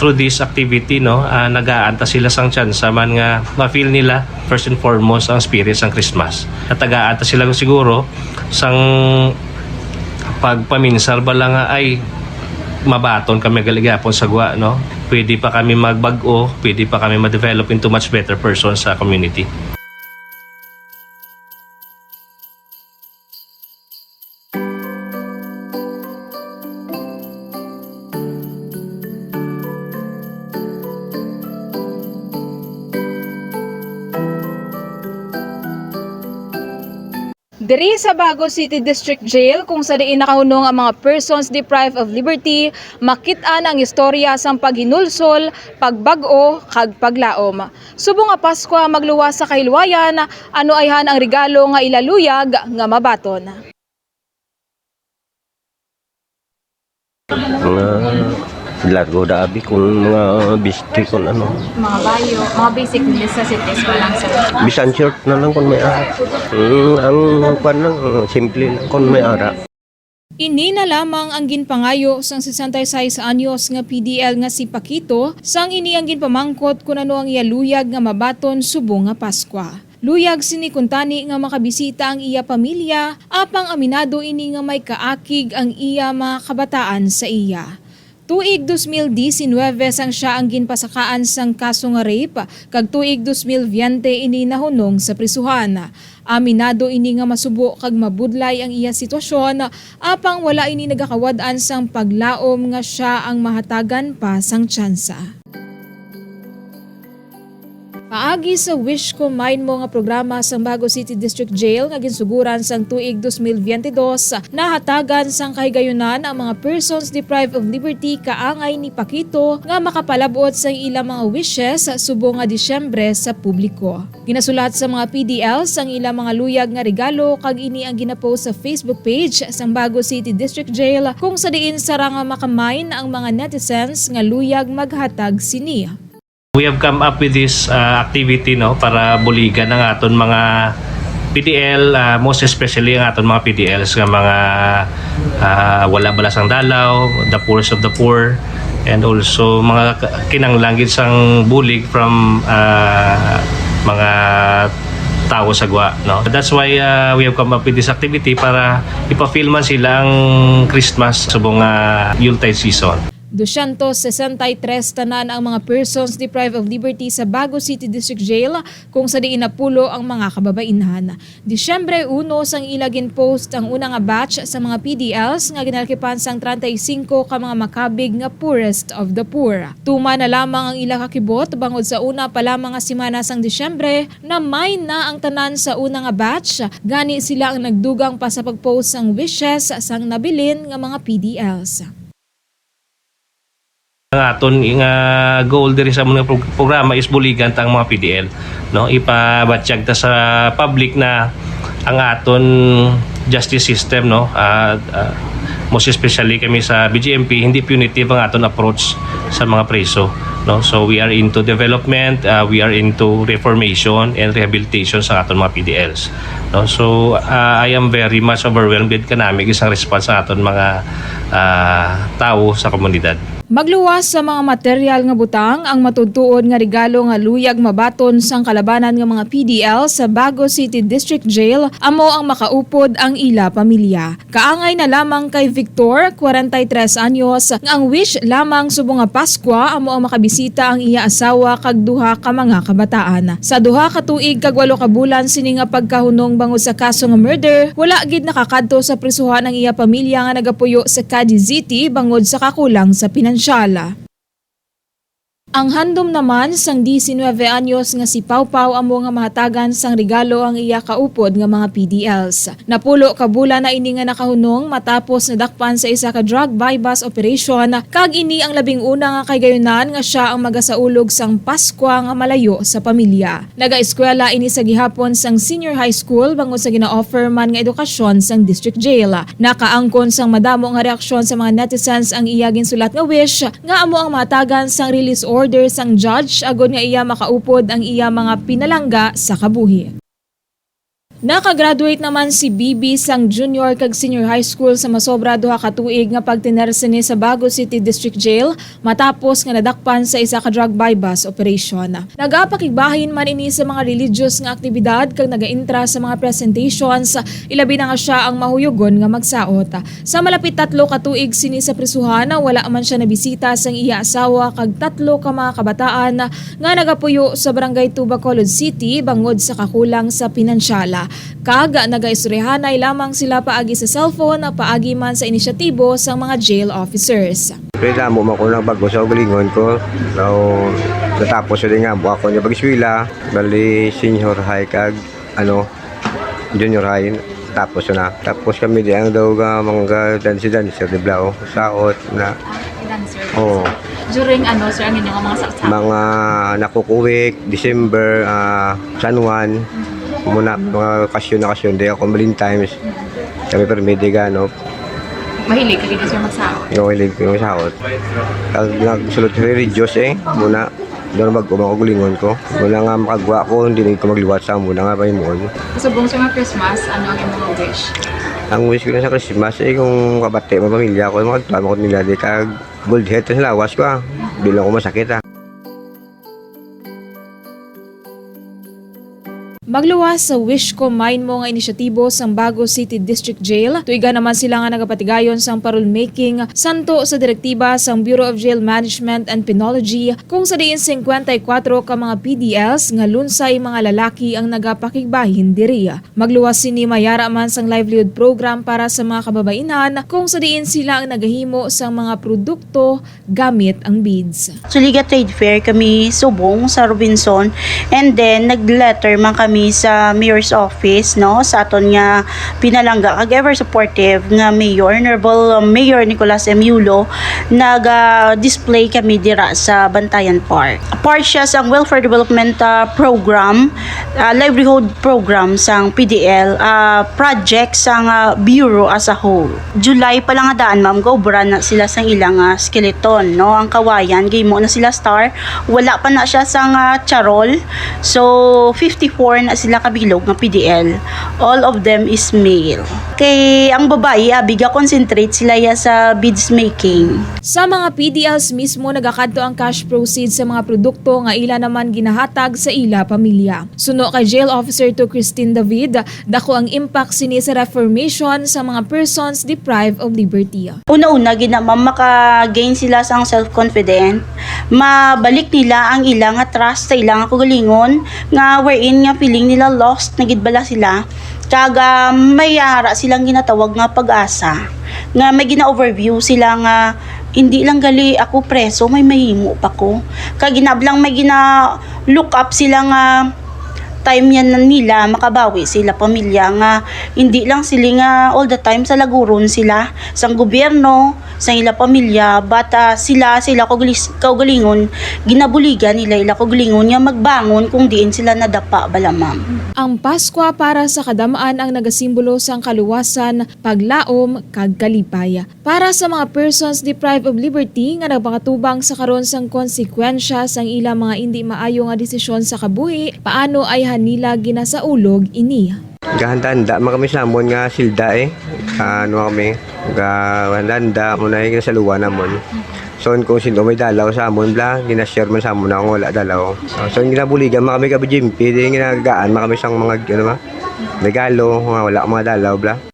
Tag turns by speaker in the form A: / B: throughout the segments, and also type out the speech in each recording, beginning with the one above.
A: through this activity no uh, nagaanta sila sang chance man nga ma-feel nila first and foremost ang spirit sang Christmas. At nagaanta sila siguro sang pagpaminsal ba lang ay mabaton kami galigapon sa gwa no? Pwede pa kami magbag-o pwede pa kami ma-develop into much better person sa community
B: Bago City District Jail kung sa diin nakahunong ang mga persons deprived of liberty, makit-an ang istorya sang paghinulsol, pagbag-o, kag paglaom. Subong nga Pasko magluwas sa kahilwayan, ano ayhan ang regalo nga ilaluyag nga mabaton.
C: mga largo da abi kung mga bisti kung ano
D: mga bayo, mga basic necessities pa lang sa
C: bisan short na lang kung may ara mm, ang kwan lang simple lang kung may ara
B: Ini na lamang ang ginpangayo sang 66 anyos nga PDL nga si Pakito sang ini ang ginpamangkot kung ano ang iyaluyag nga mabaton subong nga Pasko. Luyag sini kuntani nga makabisita ang iya pamilya, apang aminado ini nga may kaakig ang iya mga kabataan sa iya. Tuig 2019 sang siya ang ginpasakaan sang kaso nga rape, kag tuig 2020 ini nahunong sa prisuhan. Aminado ini nga masubo kag mabudlay ang iya sitwasyon, apang wala ini nagakawad-an sang paglaom nga siya ang mahatagan pa sang tsansa. Paagi sa Wish Ko Mind Mo nga programa sa Bago City District Jail nga ginsuguran sang tuig 2022 nahatagan sang kahigayunan ang mga persons deprived of liberty kaangay ni Pakito nga makapalabot sa ilang mga wishes subong nga Disyembre sa publiko. Ginasulat sa mga PDLs ang ilang mga luyag nga regalo kag ini ang ginapost sa Facebook page sang Bago City District Jail kung sa diin sara nga makamain ang mga netizens nga luyag maghatag sini.
A: We have come up with this uh, activity no para buligan ang aton mga PDL, uh, most especially ang aton mga PDLs nga mga uh, wala balasang dalaw, the poorest of the poor, and also mga kinanglangit sang bulig from uh, mga tao sa gwa no. That's why uh, we have come up with this activity para ipa-feel man sila ang Christmas subong uh, Yuletide season
B: 263 tanan ang mga persons deprived of liberty sa Bago City District Jail kung sa diin napulo ang mga kababainhan. Disyembre 1 sang ilagin post ang una nga batch sa mga PDLs nga ginalkipan sang 35 ka mga makabig nga poorest of the poor. Tuma na lamang ang ila kakibot bangod sa una pa lamang nga simana sang Disyembre na may na ang tanan sa una nga batch gani sila ang nagdugang pa sa pagpost sang wishes sang nabilin nga mga PDLs.
A: Ang aton nga goal diri sa mga prog- programa is buligan tang mga PDL no? Ipabatsyag ta sa public na ang aton justice system no? Ah, ah, most especially kami sa BGMP hindi punitive ang aton approach sa mga preso no? So we are into development ah, we are into reformation and rehabilitation sa aton mga PDLs no? So ah, I am very much overwhelmed with kanami isang response sa aton mga ah, tao sa komunidad
B: Magluwas sa mga material nga butang ang matudtuod nga regalo nga luyag mabaton sang kalabanan nga mga PDL sa Bago City District Jail amo ang makaupod ang ila pamilya. Kaangay na lamang kay Victor, 43 anyos, nga ang wish lamang subong nga Pasko amo ang makabisita ang iya asawa kag duha ka mga kabataan. Sa duha ka tuig kag walo ka bulan sini nga pagkahunong bangod sa kaso nga murder, wala gid nakakadto sa prisuhan ang iya pamilya nga nagapuyo sa Cadiz City bangod sa kakulang sa pinansyal. Inshallah. Ang handom naman sang 19 anyos nga si Pau amo nga mahatagan sang regalo ang iya kaupod nga mga PDLs. Napulo ka bulan na ini nga nakahunong matapos nadakpan sa isa ka drug bypass operation kag ini ang labing una nga kay gayunan nga siya ang magasaulog sang Pasko nga malayo sa pamilya. Naga-eskwela ini sa gihapon sang senior high school bangod sa gina-offer man nga edukasyon sang district jail. Nakaangkon sang madamo nga reaksyon sa mga netizens ang iya ginsulat nga wish nga amo ang matagan sang release sang judge agod nga iya makaupod ang iya mga pinalangga sa kabuhi. Nakagraduate naman si Bibi sang junior kag senior high school sa masobra duha ka tuig nga pagtinersini sa Bago City District Jail matapos nga nadakpan sa isa ka drug bypass operation. Nagapakigbahin man ini sa mga religious nga aktibidad kag nagaintra sa mga presentations ilabi na nga siya ang mahuyogon nga magsaot. Sa malapit tatlo ka tuig sini sa prisuhan wala man siya nabisita sang iya asawa kag tatlo ka mga kabataan nga nagapuyo sa barangay Tuba Colod City bangod sa kakulang sa pinansyala. Kag nagaistoryahanay lamang sila paagi sa cellphone paagi man sa inisyatibo sang mga jail officers.
C: Pero mo man ko na bago sa ugalingon ko. So, natapos yun nga, buha ko niya pag-eskwela. Bali, senior high kag, ano, junior high. Tapos na. Tapos kami di ang daw ga mga dancer-dancer, di blao. Saot na,
D: Dancer.
C: oh,
D: During ano, sir, ang inyong mga saksak.
C: mga nakukuwik, December, ah, San Juan, muna mga kasyon na kasyon, di ako Valentine's. Kami pero may no,
D: Mahilig ka dito sir magsaot.
C: yung ilig ko yung sahot. Pag nagsulot sa religious eh, muna, doon mag umakugulingon ko. Muna nga makagwa ko, hindi na ko magliwat sa muna nga pa yung muon.
D: Kasubong sa mga Christmas, ano ang iyong mga wish?
C: Ang wish ko na sa Christmas eh, kung kabate, mga pamilya ko, mga tuwa ko nila, di kag gold head sa lawas ko ah. Di lang ko masakit ah.
B: Magluwas sa Wish Ko Mine Mo nga inisyatibo sang Bago City District Jail. Tuiga naman sila nga nagapatigayon sang parol making santo sa direktiba sang Bureau of Jail Management and Penology kung sa diin 54 ka mga PDLs nga lunsay mga lalaki ang nagapakigbahin diri. Magluwas sini mayara man sang livelihood program para sa mga kababainan kung sa diin sila ang nagahimo sang mga produkto gamit ang beads.
E: Suliga Trade Fair kami subong sa Robinson and then nag-letter man kami sa mayor's office no sa aton nga pinalangga kag ever supportive nga mayor honorable mayor Nicolas M. Yulo nag-display kami dira sa Bantayan Park. Part siya sa welfare development ah, program ah, livelihood program sang PDL ah, project sang ah, bureau as a whole. July pa lang daan ma'am go na sila sang ilang ah, skeleton no ang kawayan gimo na sila star wala pa na siya sang ah, charol so 54 na sila kabilog nga PDL all of them is male kay ang babae abiga concentrate sila ya sa beads making
B: Sa mga PDLs mismo nagakadto ang cash proceeds sa mga produkto nga ila naman ginahatag sa ila pamilya. Suno kay Jail Officer to Christine David, dako ang impact sini sa reformation sa mga persons deprived of liberty.
E: una-una ginama maka-gain sila sang self-confident mabalik nila ang ilang nga trust sa ilang kagalingon nga wherein nga feeling nila lost na gid bala sila. Kaga may ara silang ginatawag nga pag-asa nga may gina-overview sila nga hindi lang gali ako preso may mahimo pa ko. Kag ginablang may gina look up sila nga time yan nila makabawi sila pamilya nga hindi lang sila nga all the time sa laguron sila sang gobyerno sa ila pamilya bata sila sila kaugalis- kaugalingon ginabuligan nila ila kaugalingon nga magbangon kung diin sila nadapa bala ma'am
B: Ang Paskwa para sa kadamaan ang nagasimbolo sang kaluwasan, paglaom, kag kalipay. Para sa mga persons deprived of liberty nga nagpakatubang sa karon sang konsekwensya sang ila mga hindi maayo nga desisyon sa kabuhi, paano ay hanila ginasaulog ini.
C: Gahanda-handa man kami sa nga silda eh. Ano kami, gahanda mo na yung sa luwa namon. So kung sino may dalaw sa amon bla, ginashare man sa amon kung wala dalaw. So, so ginabuligan man kami kabi jimpi, di ginagagaan man kami sang mga ano ba? Regalo, wala mga dalaw bla.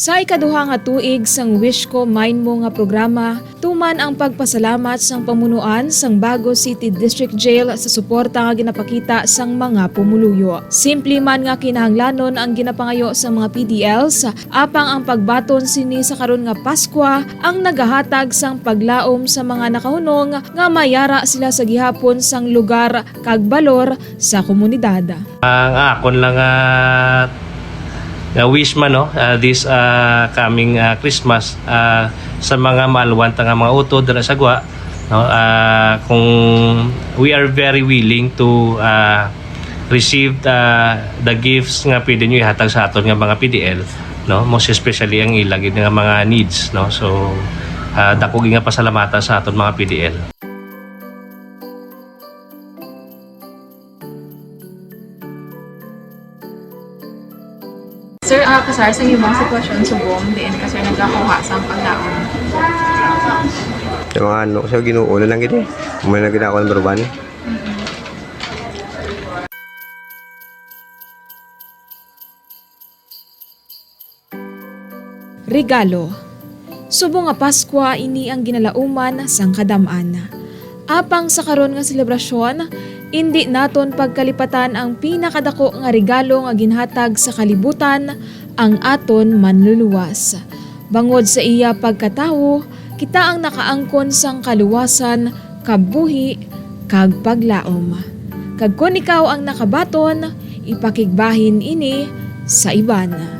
B: Sa ikaduha nga tuig sang Wish Ko Mine Mo nga programa, tuman ang pagpasalamat sang pamunuan sang Bago City District Jail sa suporta nga ginapakita sang mga pumuluyo. Simple man nga kinahanglanon ang ginapangayo sa mga PDLs, apang ang pagbaton sini sa karon nga Paskwa ang nagahatag sang paglaom sa mga nakahunong nga mayara sila sa gihapon sang lugar kag balor sa komunidad.
A: Ang akon lang ah, nga wish man no ah, this ah, coming ah, Christmas ah, sa mga malwan nga mga utod dira sa gwa no ah, kung we are very willing to ah, receive ah, the gifts nga pwede nyo ihatag sa aton nga mga PDL no most especially ang ilang nga mga needs no so ah, dako nga pasalamatan sa aton mga PDL
D: Sir, ah, kasar sa imong sitwasyon subong, diin ka sir nagkakuha sa paglaon.
C: Yung mga ano, so ginuo na lang gito. May na ginako number one.
B: Regalo. Subo nga Pasko ini ang ginalauman sang kadamaan. Apang sa karon nga selebrasyon, hindi naton pagkalipatan ang pinakadako nga regalo nga ginhatag sa kalibutan ang aton manluluwas. Bangod sa iya pagkatawo, kita ang nakaangkon sang kaluwasan, kabuhi, kag paglaom. Kag kung ikaw ang nakabaton, ipakigbahin ini sa iban.